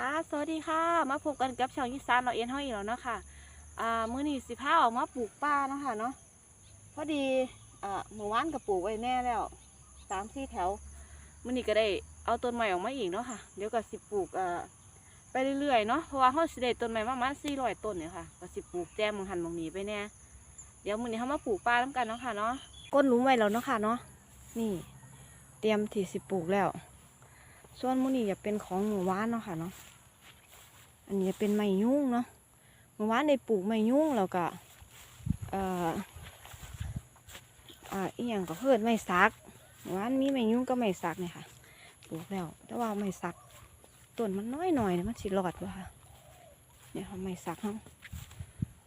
ค่ะสวัสดีค่ะ มาพบกันกับช่องยิสานเราเอ็นห้อยอีกแล้วเนาะค่ะอ่ามื้อนี้สิพาออกมาปลูกป่าเนาะค่ะเนาะพอดีอ่าเมื่อวานก็ปลูกไว้แน่แล้วสามสี่แถวมื้อนี้ก็ได้เอาต้นใหม่ออกมาอีกเนาะค่ะ เดี๋ยวก็สิปลูกอ่าไปเรื่อยๆเนาะเพราะว่าเฮาสิได้ต้นใหม่ประมาณ400ต้นเนี่ยค่ะก็สิปลูกแจมมองหันมองนี้ไปแน่เดี๋ยวมื้อนี้เฮามาปลูกป่านํกันเนาะค่ะเนาะก้นหลุมไว้แล้วเนาะค่ะเนาะนี่ เตรียมที่สิปลูกแล้ว ส่วนมื้อนี้จะเป็นของหมู่บ้านเนาะค่ะเนาะ อันนี้จะเป็นไม้ยุ่งเนาะเมื่อวานได้ปลูกไม้ยุ่งแล้วก็เอ่ออ่าอีหยังก็เพิ่นไม้สักเมื่อวานมีไม้ยุ่งก็ไม้สักเนี่ยค่ะ ปลูกแล้ว แต่ว่าไม้สักต้นมันน้อยหน่อยนี่ยมันสิรอดวะค่ะเนี่ยเอาไม้สักเนาะ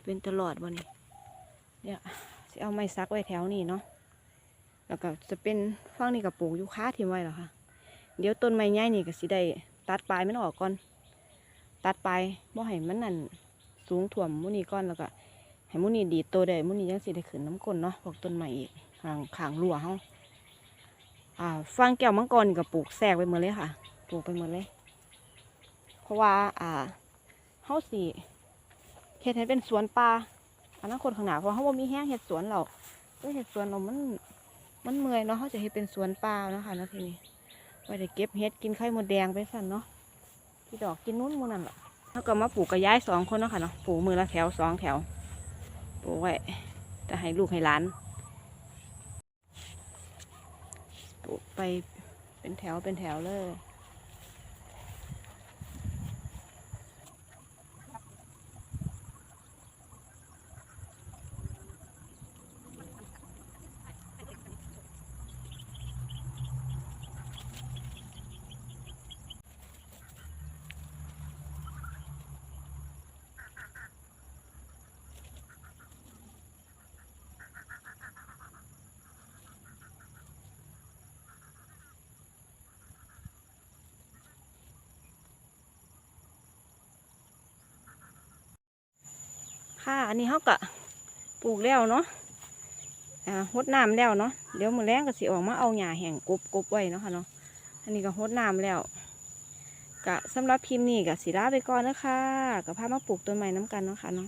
เป็นตลอดบ่นี่เนี่ยสิเอาไม้สักไว้แถวนี้เนาะ แล้วก็จะเป็นฟังนี่กับปลูกยูคาทิ้งไว้แล้วค่ะ เดี๋ยวต้นไม้ใหญ่นี่ก็สิได้ตัดปลายมันออกก่อน ตัดไปบ่ให้มันนั่นสูงถ่วมมุนี่ก่อนแล้วก็ให้มุนี่ดีโตได้มุนี่ยังสิได้ขึ้นน้ำก้นเนาะพวกต้นใหม่อีกขางขางรั้วเฮาอ่าฟางแก้วมังกรก็ปลูกแทรกไปหมดเลยค่ะปลูกไปหมดเลย เพราะว่าอ่าเฮาสิเฮ็ดให้เป็นสวนป่าอนาคตข้างหน้าเพราะเฮาบ่มีแห้งเฮ็ดสวนเราเอ้ยเฮ็ดสวนเรามันมันเมื่อยเนาะเฮาจะเฮ็ดเป็นสวนป่าเนาะค่ะเนาะทีนี้ ไปได้เก็บเฮ็ดกินไข่มดแดงไปสั่นเนาะที่ดอกกินนู้นมูนั่นแหละแล้วก็มาปลูกกระย้ายสองคนเนาะค่ะเนาะปลูกมือละแถวสองแถวปลูกไว้จะให้ลูกให้หลานปลูกไปเป็นแถวเป็นแถวเลย ค่ะอันนี้เขาก็ปลูกแล้วเนาะอ่าหดน้ำแล้วเนาะเดี๋ยวมือแรงก็สิออกมาเอาหญ้าแห้งกบกบไว้เนาะค่ะเนาะอันนี้ก็หดน้ำแล้วกะสำหรับพิมพ์นี่กะสิลาไปก่อนนะคะกับพามาปลูกต้นไม้น้ำกันเนาะค่ะเนาะ